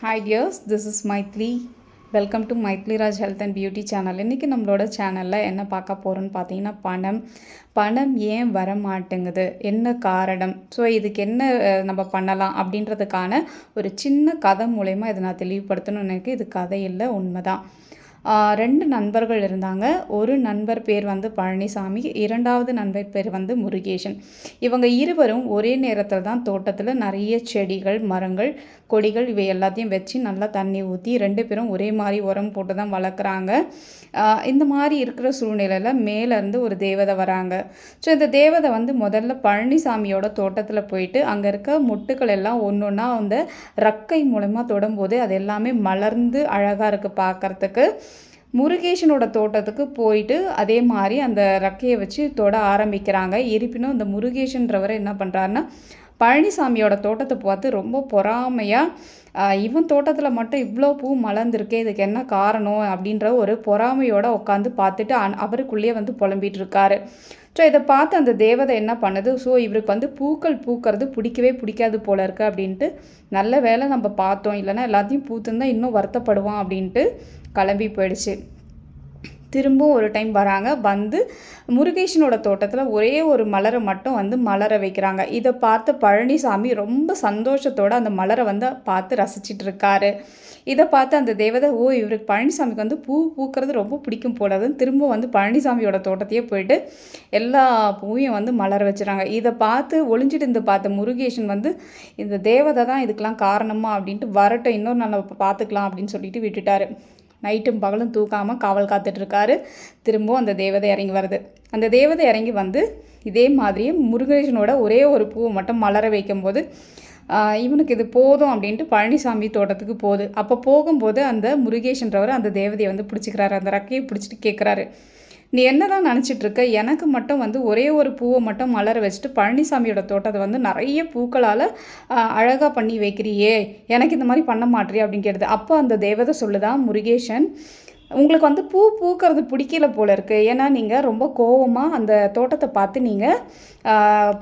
Hi dears this is Maithili welcome to Maithiliraj health and beauty channel இன்றைக்கி நம்மளோட சேனலில் என்ன பார்க்க போகிறோன்னு பார்த்தீங்கன்னா பணம். பணம் ஏன் வர மாட்டேங்குது என்ன காரணம்? ஸோ இதுக்கு என்ன நம்ம பண்ணலாம் அப்படின்றதுக்கான ஒரு சின்ன கதை மூலயமா இதை நான் தெளிவுபடுத்தணும்னு எனக்கு இது கதை இல்லை உண்மைதான். ரெண்டு நண்பர்கள் இருந்தாங்க. ஒரு நண்பர் பேர் வந்து பழனிசாமி இரண்டாவது நண்பர் பேர் வந்து முருகேசன். இவங்க இருவரும் ஒரே நேரத்தில் தான் தோட்டத்தில் நிறைய செடிகள் மரங்கள் கொடிகள் இவை எல்லாத்தையும் வச்சு நல்லா தண்ணி ஊற்றி ரெண்டு பேரும் ஒரே மாதிரி உரம் போட்டு தான் வளர்க்குறாங்க. இந்த மாதிரி இருக்கிற சூழ்நிலையில் மேலேருந்து ஒரு தேவதை வராங்க. ஸோ இந்த தேவதை வந்து முதல்ல பழனிசாமியோட தோட்டத்தில் போயிட்டு அங்கே இருக்க முட்டுக்கள் எல்லாம் ஒன்று ஒன்றா அந்த ரக்கை மூலமாக தொடும்போது அது எல்லாமே மலர்ந்து அழகாக இருக்குது பார்க்கறதுக்கு முருகேசனோட தோட்டத்துக்கு போயிட்டு அதே மாதிரி அந்த ரக்கையை வச்சு தொட ஆரம்பிக்கிறாங்க. இருப்பினும் அந்த முருகேசன்றவர் என்ன பண்ணுறாருன்னா பழனிசாமியோட தோட்டத்தை பார்த்து ரொம்ப பொறாமையாக இவன் தோட்டத்தில் மட்டும் இவ்வளோ பூ மலர்ந்துருக்கே இதுக்கு என்ன காரணம்? அப்படின்ற ஒரு பொறாமையோட உட்காந்து பார்த்துட்டு அன்- அவருக்குள்ளேயே வந்து புலம்பிட்டு இருக்காரு ஸோ இதை பார்த்து அந்த தேவதை என்ன பண்ணுது? ஸோ இவருக்கு வந்து பூக்கள் பூக்கிறது பிடிக்கவே பிடிக்காது போல இருக்கு அப்படின்ட்டு நல்ல வேளை நம்ம பார்த்தோம் இல்லைன்னா எல்லாத்தையும் பூத்துருந்தா இன்னும் வருத்தப்படுவான் அப்படின்ட்டு கிளம்பி போயிடுச்சு. திரும்பவும் ஒரு டைம் வராங்க. வந்து முருகேஷனோட தோட்டத்தில் ஒரே ஒரு மலரை மட்டும் வந்து மலர வைக்கிறாங்க. இதை பார்த்து பழனிசாமி ரொம்ப சந்தோஷத்தோடு அந்த மலரை வந்து பார்த்து ரசிச்சிட்டு இருக்காரு. இதை பார்த்து அந்த தேவதை ஓ இவருக்கு பழனிசாமிக்கு வந்து பூ பூக்கிறது ரொம்ப பிடிக்கும் போலதுன்னு திரும்ப வந்து பழனிசாமியோட தோட்டத்தையே போயிட்டு எல்லா பூவையும் வந்து மலர வச்சுறாங்க. இதை பார்த்து ஒளிஞ்சிட்டு இருந்து பார்த்த முருகேஷன் வந்து இந்த தேவதை தான் இதுக்கெல்லாம் காரணமா? அப்படின்ட்டு வரட்டும் இன்னொரு நாள் பார்த்துக்கலாம் அப்படின்னு சொல்லிட்டு விட்டுட்டாரு. நைட்டும் பகலும் தூக்காமல் காவல் காத்துட்ருக்காரு. திரும்பவும் அந்த தேவதை இறங்கி வருது. அந்த தேவதை இறங்கி வந்து இதே மாதிரியே முருகேசனோட ஒரே ஒரு பூவை மட்டும் மலர வைக்கும்போது இவனுக்கு இது போதும் அப்படின்ட்டு பழனிசாமி தோட்டத்துக்கு போகுது. அப்போ போகும்போது அந்த முருகேஷன்றவர் அந்த தேவதையை வந்து பிடிச்சிக்கிறாரு. அந்த ரக்கையை பிடிச்சிட்டு கேட்குறாரு நீ என்னதான் நினச்சிட்டு இருக்க எனக்கு மட்டும் வந்து ஒரே ஒரு பூவை மட்டும் மலர வச்சுட்டு பழனிசாமியோட தோட்டத்தை வந்து நிறைய பூக்களால் அழகாக பண்ணி வைக்கிறியே. எனக்கு இந்த மாதிரி பண்ண மாட்றியே அப்படின்னு கேட்டது. அப்போ அந்த தேவதை சொல்லுதான் முருகேஷன் உங்களுக்கு வந்து பூ பூக்கிறது பிடிக்கல போல இருக்கு. ஏன்னா நீங்கள் ரொம்ப கோவமாக அந்த தோட்டத்தை பார்த்து நீங்கள்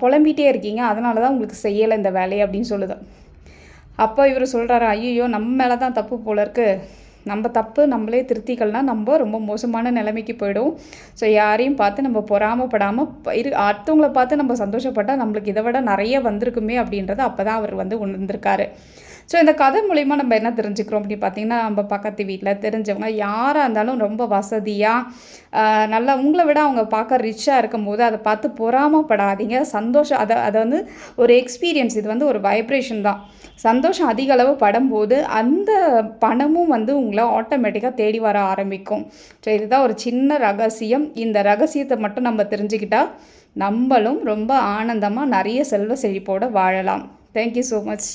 புலம்பிகிட்டே இருக்கீங்க. அதனால தான் உங்களுக்கு செய்யலை இந்த வேலையை அப்படின்னு சொல்லுது. அப்போ இவர் சொல்கிறாரு ஐயோ நம்ம மேலே தான் தப்பு போல இருக்குது நம்ம தப்பு நம்மளே திருத்திக்கலனா நம்ம ரொம்ப மோசமான நிலைமைக்கு போயிடும் ஸோ யாரையும் பார்த்து நம்ம பொறாமப்படாமல் இரு அடுத்தவங்கள பார்த்து நம்ம சந்தோஷப்பட்டால் நம்மளுக்கு இதை விட நிறைய வந்திருக்குமே அப்படின்றத அப்போ தான் அவர் வந்து உணர்ந்திருக்காரு. ஸோ இந்த கதை மூலிமா நம்ம என்ன தெரிஞ்சுக்கிறோம் அப்படின்னு பார்த்தீங்கன்னா நம்ம பக்கத்து வீட்டில் தெரிஞ்சவங்க யாராக இருந்தாலும் ரொம்ப வசதியாக நல்லா உங்களை விட அவங்க பார்க்க ரிச்சாக இருக்கும்போது அதை பார்த்து பொறாமப்படாதீங்க. சந்தோஷம் அதை அதை வந்து ஒரு எக்ஸ்பீரியன்ஸ் இது வந்து ஒரு வைப்ரேஷன் தான். சந்தோஷம் அதிக அளவு படும்போது அந்த பணமும் வந்து உங்களை ஆட்டோமேட்டிக்காக தேடி வர ஆரம்பிக்கும். ஸோ இதுதான் ஒரு சின்ன ரகசியம். இந்த ரகசியத்தை மட்டும் நம்ம தெரிஞ்சுக்கிட்டால் நம்மளும் ரொம்ப ஆனந்தமாக நிறைய செல்வ செழிப்போடு வாழலாம். Thank you so much